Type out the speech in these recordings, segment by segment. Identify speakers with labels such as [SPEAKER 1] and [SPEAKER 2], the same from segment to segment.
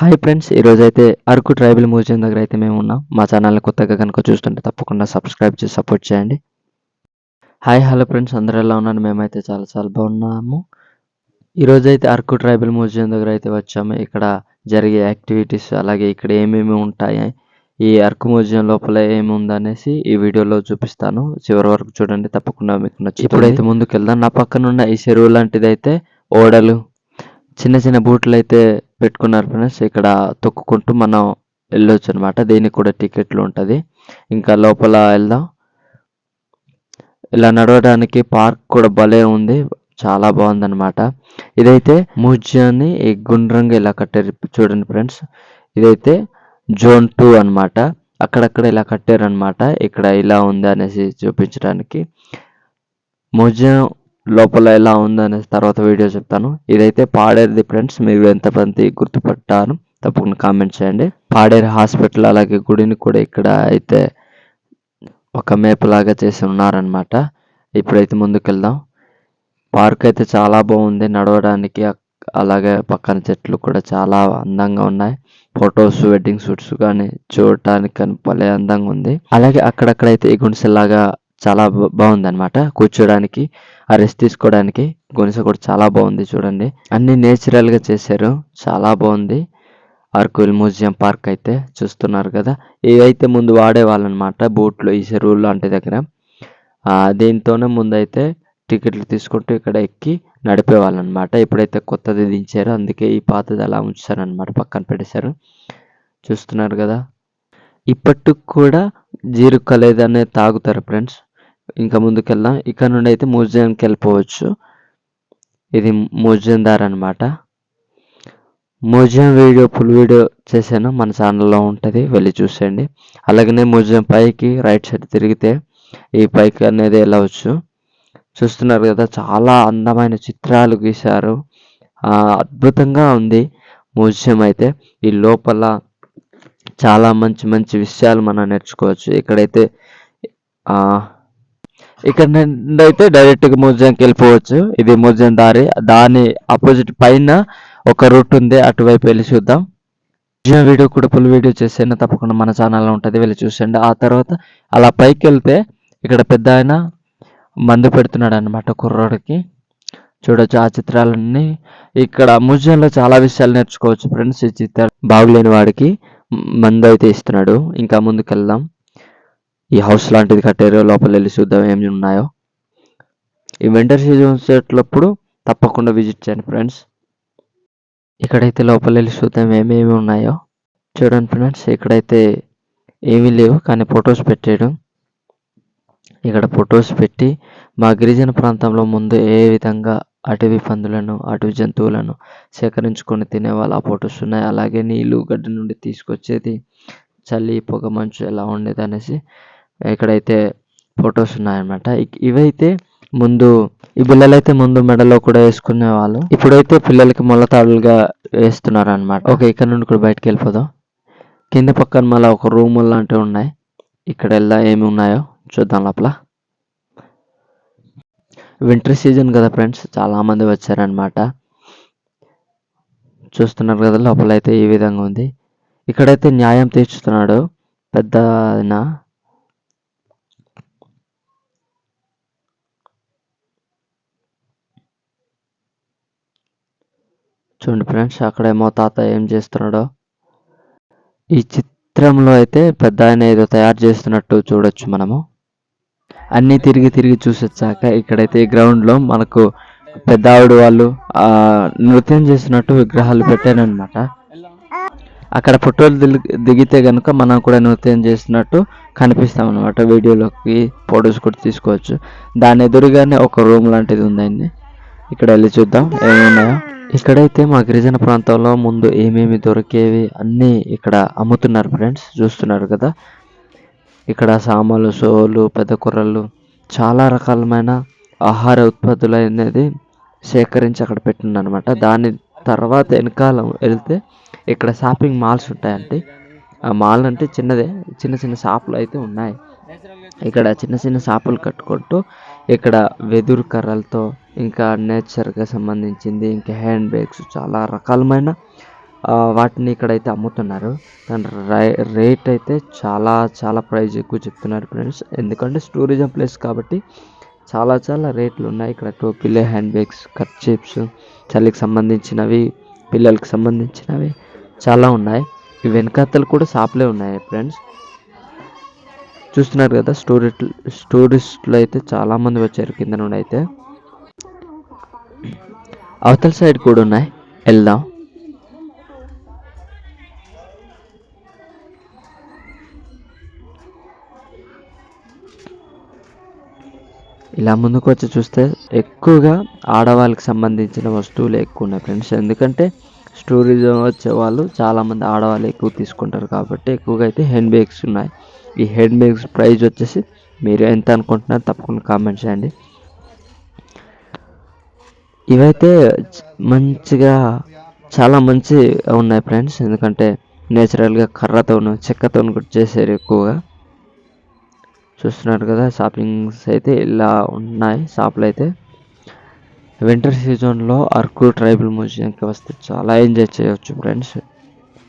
[SPEAKER 1] Hi friends ఈరోజు అయితే Araku tribal museum దగ్గర అయితే మేము ఉన్నాం మా ఛానల్ని కొత్తగా కనుక చూస్తుంటే తప్పకుండా సబ్స్క్రైబ్ చేసి సపోర్ట్ చేయండి. హాయ్ హలో ఫ్రెండ్స్ అందరూ ఎలా ఉన్నారు? మేమైతే చాలా చాలా బాగున్నాము. ఈరోజు అయితే అరకు ట్రైబల్ మ్యూజియం దగ్గర అయితే వచ్చాము. ఇక్కడ జరిగే యాక్టివిటీస్ అలాగే ఇక్కడ ఏమేమి ఉంటాయి ఈ అరకు మ్యూజియం లోపల ఏముందనేసి ఈ వీడియోలో చూపిస్తాను. చివరి వరకు చూడండి తప్పకుండా మీకు నచ్చి ఇప్పుడైతే ముందుకు వెళ్దాం నా పక్కన ఉన్న ఈ చెరువు లాంటిది అయితే ఓడలు చిన్న చిన్న బూట్లు అయితే పెట్టుకున్నారు ఫ్రెండ్స్. ఇక్కడ తొక్కుకుంటూ మనం వెళ్ళొచ్చు అనమాట దీనికి కూడా టికెట్లు ఉంటుంది. ఇంకా లోపల వెళ్దాం. ఇలా నడవడానికి పార్క్ కూడా భలే ఉంది. చాలా బాగుందన్నమాట. ఇదైతే మ్యూజియాన్ని ఈ గుండ్రంగా ఇలా కట్టారు చూడండి ఫ్రెండ్స్. ఇదైతే జోన్ టూ అన్నమాట. అక్కడక్కడ ఇలా కట్టారు అనమాట ఇక్కడ ఇలా ఉంది అనేసి చూపించడానికి. మ్యూజియం లోపల ఎలా ఉంది తర్వాత వీడియో చెప్తాను. ఇదైతే పాడేరుది ఫ్రెండ్స్ మీరు ఎంతమంది గుర్తుపట్టారు తప్పకుండా కామెంట్ చేయండి. పాడేరు హాస్పిటల్ అలాగే గుడిని కూడా ఇక్కడ అయితే ఒక మేపు లాగా చేసి ఉన్నారనమాట ఇప్పుడైతే ముందుకెళ్దాం. పార్క్ అయితే చాలా బాగుంది. నడవడానికి అలాగే పక్కన చెట్లు కూడా చాలా అందంగా ఉన్నాయి. ఫొటోస్ వెడ్డింగ్ షూట్స్ కానీ చూడటానికి కానీ భలే అందంగా ఉంది. అలాగే అక్కడక్కడైతే ఈ గుడిసెలాగా చాలా బాగుంది అనమాట కూర్చోడానికి ఆ రెస్ట్ తీసుకోవడానికి గుడిసె కూడా చాలా బాగుంది చూడండి. అన్ని నేచురల్గా చేశారు. చాలా బాగుంది. అరకుల్ మ్యూజియం పార్క్ అయితే చూస్తున్నారు కదా. ఇవైతే ముందు వాడేవాళ్ళనమాట బోట్లు ఈ చెరువులు లాంటి దగ్గర దీంతోనే ముందైతే టికెట్లు తీసుకుంటూ ఇక్కడ ఎక్కి నడిపేవాళ్ళనమాట. ఇప్పుడైతే కొత్తది దించారు అందుకే ఈ పాతది అలా ఉంచారు అనమాట పక్కన పెట్టేశారు. చూస్తున్నారు కదా. ఇప్పటికి కూడా జీరుక లేదనే తాగుతారు ఫ్రెండ్స్. ఇంకా ముందుకెళ్దాం. ఇక్కడ నుండి అయితే మ్యూజియంకి వెళ్ళిపోవచ్చు. ఇది మ్యూజియం దారి అనమాట మ్యూజియం వీడియో ఫుల్ వీడియో చేశాను. మన ఛానల్లో ఉంటుంది. వెళ్ళి చూసేయండి. అలాగనే మ్యూజియం పైకి రైట్ సైడ్ తిరిగితే ఈ పైకి అనేది వెళ్ళవచ్చు. చూస్తున్నారు కదా చాలా అందమైన చిత్రాలు గీశారు. అద్భుతంగా ఉంది మ్యూజియం అయితే. ఈ లోపల చాలా మంచి మంచి విషయాలు మనం నేర్చుకోవచ్చు. ఇక్కడైతే ఇక్కడ నుండి అయితే డైరెక్ట్గా మ్యూజియంకి వెళ్ళిపోవచ్చు. ఇది మ్యూజియం దారి దాని ఆపోజిట్ పైన ఒక రూట్ ఉంది. అటువైపు వెళ్ళి చూద్దాం. మ్యూజియం వీడియో కూడా ఫుల్ వీడియో చేసాను తప్పకుండా మన ఛానల్లో ఉంటుంది. వెళ్ళి చూసండి ఆ తర్వాత అలా పైకి వెళ్తే ఇక్కడ పెద్ద ఆయన మందు పెడుతున్నాడు అనమాట కుర్రోడికి. చూడొచ్చు ఆ చిత్రాలన్నీ. ఇక్కడ మ్యూజియంలో చాలా విషయాలు నేర్చుకోవచ్చు ఫ్రెండ్స్. ఈ చిత్రాలు బాగులేని వాడికి మందు అయితే ఇస్తున్నాడు. ఇంకా ముందుకెళ్దాం. ఈ హౌస్ లాంటిది కట్టారు లోపల వెళ్ళి చూద్దాం ఏమి ఉన్నాయో. ఈ వింటర్ సీజన్ వచ్చేటప్పుడు తప్పకుండా విజిట్ చేయండి ఫ్రెండ్స్ ఇక్కడైతే లోపల వెళ్ళి చూద్దాం ఏమేమి ఉన్నాయో. చూడండి ఫ్రెండ్స్ ఇక్కడైతే ఏమీ లేవు కానీ ఫొటోస్ పెట్టేయడం. ఇక్కడ ఫొటోస్ పెట్టి మా గిరిజన ప్రాంతంలో ముందు ఏ విధంగా అటవీ పందులను అటవీ జంతువులను సేకరించుకొని తినేవాళ్ళు ఆ ఫొటోస్ ఉన్నాయి. అలాగే నీళ్ళు గడ్డి నుండి తీసుకొచ్చేది చలి పొగ మంచు ఎలా ఉండేది అనేసి ఇక్కడైతే ఫొటోస్ ఉన్నాయన్నమాట. ఇక్- ఇవైతే ముందు ఈ పిల్లలైతే ముందు మెడలో కూడా వేసుకునే వాళ్ళు. ఇప్పుడైతే పిల్లలకి మొలతాడులుగా వేస్తున్నారు అనమాట ఓకే ఇక్కడ నుండి కూడా బయటకు వెళ్ళిపోదాం. కింద పక్కన మళ్ళీ ఒక రూమ్ లాంటివి ఉన్నాయి. ఇక్కడ ఎలా ఏమి ఉన్నాయో చూద్దాం లోపల. వింటర్ సీజన్ కదా ఫ్రెండ్స్ చాలా మంది వచ్చారనమాట చూస్తున్నారు కదా లోపల అయితే ఈ విధంగా ఉంది. ఇక్కడైతే న్యాయం తీర్చుతున్నాడు పెద్ద చూడండి ఫ్రెండ్స్ అక్కడేమో తాత ఏం చేస్తున్నాడో. ఈ చిత్రంలో అయితే పెద్ద ఆయన ఏదో తయారు చేస్తున్నట్టు చూడొచ్చు మనము. అన్నీ తిరిగి తిరిగి చూసొచ్చాక ఇక్కడైతే ఈ గ్రౌండ్లో మనకు పెద్ద ఆవిడ వాళ్ళు ఆ నృత్యం చేస్తున్నట్టు విగ్రహాలు పెట్టారనమాట అక్కడ ఫోటోలు దిగితే గనుక మనం కూడా నృత్యం చేస్తున్నట్టు కనిపిస్తాం అనమాట వీడియోలోకి ఫొటోస్ కూడా తీసుకోవచ్చు. దాని ఎదురుగానే ఒక రూమ్ లాంటిది ఉందండి. ఇక్కడ వెళ్ళి చూద్దాం ఏమున్నాయో. ఇక్కడైతే మా గిరిజన ప్రాంతంలో ముందు ఏమేమి దొరికేవి అన్నీ ఇక్కడ అమ్ముతున్నారు ఫ్రెండ్స్ చూస్తున్నారు కదా. ఇక్కడ సామాలు సోలు పెద్ద కూరలు చాలా రకాలమైన ఆహార ఉత్పత్తులు అనేది సేకరించి అక్కడ పెట్టిందనమాట దాని తర్వాత వెనకాల వెళ్తే ఇక్కడ షాపింగ్ మాల్స్ ఉంటాయండి. ఆ మాల్ అంటే చిన్నదే చిన్న చిన్న షాపులు అయితే ఉన్నాయి. ఇక్కడ చిన్న చిన్న షాపులు కట్టుకుంటూ ఇక్కడ వెదురు కర్రలతో ఇంకా నేచర్గా సంబంధించింది ఇంకా హ్యాండ్ బ్యాగ్స్ చాలా రకాలమైన వాటిని ఇక్కడైతే అమ్ముతున్నారు. దాని రేట్ అయితే చాలా చాలా ప్రైస్ ఎక్కువ చెప్తున్నారు ఫ్రెండ్స్ ఎందుకంటే టూరిజం ప్లేస్ కాబట్టి చాలా చాలా రేట్లు ఉన్నాయి. ఇక్కడ టోపీలే హ్యాండ్ బ్యాగ్స్ కట్ చిప్స్ చలికి సంబంధించినవి పిల్లలకి సంబంధించినవి చాలా ఉన్నాయి. వెనకాతలు కూడా షాపులే ఉన్నాయి ఫ్రెండ్స్ చూస్తున్నారు కదా టూరిస్ట్ టూరిస్టులు అయితే చాలామంది వచ్చారు కింద నుండి అయితే. అవతల సైడ్ కూడా ఉన్నాయి. వెళ్దాం. ఇలా ముందుకు వచ్చి చూస్తే ఎక్కువగా ఆడవాళ్ళకి సంబంధించిన వస్తువులు ఎక్కువ ఉన్నాయి ఫ్రెండ్స్. ఎందుకంటే టూరిజం వచ్చే వాళ్ళు చాలామంది ఆడవాళ్ళు ఎక్కువ తీసుకుంటారు కాబట్టి ఎక్కువగా అయితే హ్యాండ్ బ్యాగ్స్ ఉన్నాయి. ఈ హెడ్ బ్యాగ్స్ ప్రైజ్ వచ్చేసి మీరు ఎంత అనుకుంటున్నారు తప్పకుండా కామెంట్ చేయండి. ఇవైతే మంచిగా చాలా మంచి ఉన్నాయి ఫ్రెండ్స్ ఎందుకంటే నేచురల్గా కర్రతోను చెక్కతోను కూడా చేశారు ఎక్కువగా. చూస్తున్నారు కదా షాపింగ్స్ అయితే ఇలా ఉన్నాయి షాపులు అయితే. వింటర్ సీజన్లో అరకు ట్రైబల్ మ్యూజియంకి వస్తే చాలా ఎంజాయ్ చేయవచ్చు ఫ్రెండ్స్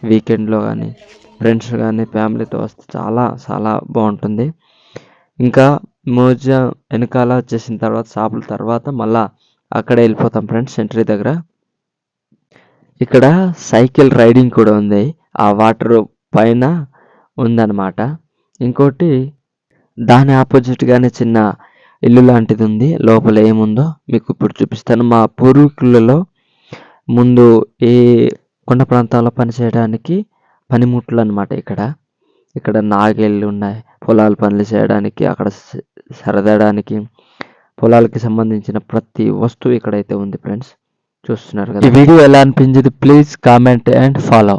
[SPEAKER 1] వీకెండ్లో కానీ ఫ్రెండ్స్ కానీ ఫ్యామిలీతో వస్తే చాలా చాలా బాగుంటుంది. ఇంకా మ్యూజియం వెనకాల వచ్చేసిన తర్వాత షాపుల తర్వాత మళ్ళా అక్కడే వెళ్ళిపోతాం ఫ్రెండ్స్ ఎంట్రీ దగ్గర. ఇక్కడ సైకిల్ రైడింగ్ కూడా ఉంది. ఆ వాటర్ పైన ఉందన్నమాట. ఇంకోటి దాని ఆపోజిట్గానే చిన్న ఇల్లు లాంటిది ఉంది. లోపల ఏముందో మీకు ఇప్పుడు చూపిస్తాను. మా పూర్వీకులలో ముందు ఏ కొండ ప్రాంతాల్లో పనిచేయడానికి పనిముట్లు అన్నమాట ఇక్కడ. ఇక్కడ నాగేళ్ళు ఉన్నాయి. పొలాలు పనులు చేయడానికి అక్కడ సరదడానికి పొలాలకి సంబంధించిన ప్రతి వస్తువు ఇక్కడైతే ఉంది ఫ్రెండ్స్. చూస్తున్నారు కదా? ఈ వీడియో ఎలా అనిపించింది ప్లీజ్ కామెంట్ అండ్ ఫాలో.